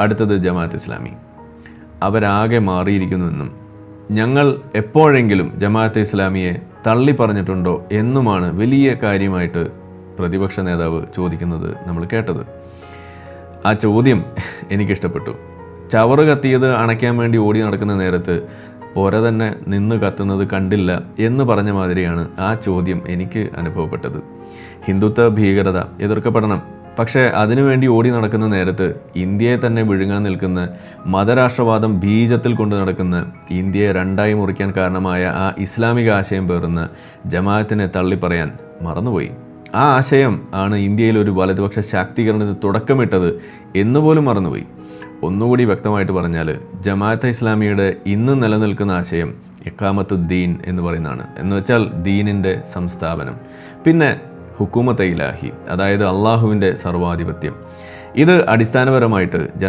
അടുത്തത് ജമാഅത്ത് ഇസ്ലാമി. അവരാകെ മാറിയിരിക്കുന്നുവെന്നും ഞങ്ങൾ എപ്പോഴെങ്കിലും ജമാഅത്ത് ഇസ്ലാമിയെ തള്ളി പറഞ്ഞിട്ടുണ്ടോ എന്നുമാണ് വലിയ കാര്യമായിട്ട് പ്രതിപക്ഷ നേതാവ് ചോദിക്കുന്നത് നമ്മൾ കേട്ടത്. ആ ചോദ്യം എനിക്കിഷ്ടപ്പെട്ടു. ചവറ് കത്തിയത് അണയ്ക്കാൻ വേണ്ടി ഓടി നടക്കുന്ന നേരത്ത് പോര തന്നെ നിന്ന് കത്തുന്നത് കണ്ടില്ല എന്ന് പറഞ്ഞ മാതിരിയാണ് ആ ചോദ്യം എനിക്ക് അനുഭവപ്പെട്ടത്. ഹിന്ദുത്വ ഭീകരത എതിർക്കപ്പെടണം. പക്ഷേ അതിനുവേണ്ടി ഓടി നടക്കുന്ന നേരത്ത് ഇന്ത്യയെ തന്നെ വിഴുങ്ങാൻ നിൽക്കുന്ന മതരാഷ്ട്രവാദം ബീജത്തിൽ കൊണ്ട് നടക്കുന്ന ഇന്ത്യയെ രണ്ടായി മുറിക്കാൻ കാരണമായ ആ ഇസ്ലാമിക ആശയം പേറുന്ന ജമാഅത്തിനെ തള്ളിപ്പറയാൻ മറന്നുപോയി. ആ ആശയം ആണ് ഇന്ത്യയിൽ ഒരു വലതുപക്ഷ ശാക്തീകരണത്തിന് തുടക്കമിട്ടത് എന്നുപോലും മറന്നുപോയി. ഒന്നുകൂടി വ്യക്തമായിട്ട് പറഞ്ഞാൽ ജമാഅത്ത് ഇസ്ലാമിയുടെ ഇന്ന് നിലനിൽക്കുന്ന ആശയം ഇക്കാമത്ത് ദീൻ എന്ന് പറയുന്നതാണ്. എന്ന് വെച്ചാൽ ദീനിന്റെ സംസ്ഥാപനം. പിന്നെ ഹുക്കൂമത്തെ ഇലാഹി അതായത് അള്ളാഹുവിന്റെ സർവാധിപത്യം. ഇത് അടിസ്ഥാനപരമായിട്ട്